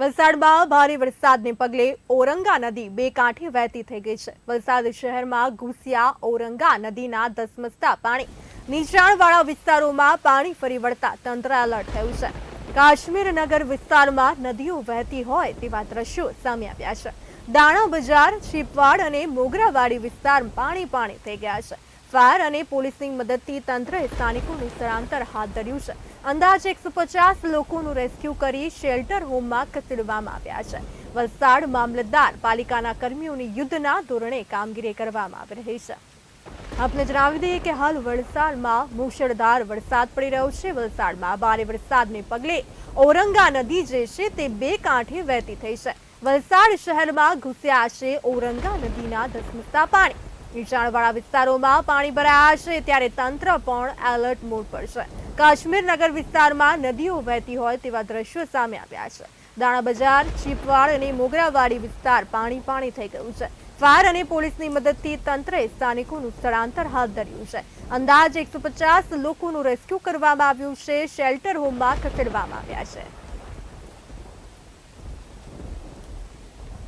વલસાડમાં ભારે વરસાદને પગલે ઓરંગા નદી બે કાંઠે વહેતી થઈ ગઈ છે. વલસાડ શહેરમાં ઘૂસ્યા ઓરંગા નદીના ધસમસતા પાણી. નીચાણવાળા વિસ્તારોમાં પાણી ફરી વળતા તંત્ર એલર્ટ થયું છે. કાશ્મીર નગર વિસ્તારમાં નદીઓ વહેતી હોય તેવા દ્રશ્યો સામે આવ્યા છે. દાણા બજાર, છીપવાડ અને મોગરાવાડી વિસ્તારમાં પાણી પાણી થઈ ગયા છે. ફાયર અને પોલીસની મદદથી તંત્રએ સ્થાનિકોનું સ્થળાંતર હાથ ધર્યું છે. અંદાજે એકસો પચાસ લોકોનું રેસ્ક્યુ કરી શેલ્ટર હોમમાં ખસેડવામાં આવ્યા છે. વલસાડ મામલતદાર પાલિકાના કર્મીઓની યુદ્ધના ધોરણે કામગીરી કરવામાં આવી રહી છે. આપને જણાવી દઈએ કે હાલ વલસાડમાં મુશળધાર વરસાદ પડી રહ્યો છે. વલસાડમાં ભારે વરસાદને પગલે ઔરંગા નદી જે છે તે બે કાંઠે વહેતી થઈ છે. વલસાડ શહેરમાં ઘૂસ્યા છે ઔરંગા નદીના ધસમસતા પાણી. નીચાણવાળા વિસ્તારોમાં પાણી ભરાયા છે, ત્યારે તંત્ર પણ એલર્ટ મોડ પર છે. કાશ્મીર નગર વિસ્તારમાં નદીઓ વહેતી હોય તેવા દ્રશ્યો સામે આવ્યા છે. દાણા બજાર ચીપવાડ અને મોગરાવાડી વિસ્તાર પાણી પાણી થઈ ગયું છે. ફાયર અને પોલીસની મદદથી તંત્રએ સ્થાનિકોનું સ્થળાંતર હાથ ધર્યું છે. અંદાજ એકસો લોકોનું રેસ્ક્યુ કરવામાં આવ્યું છે, શેલ્ટર હોમમાં ખસેડવામાં આવ્યા છે.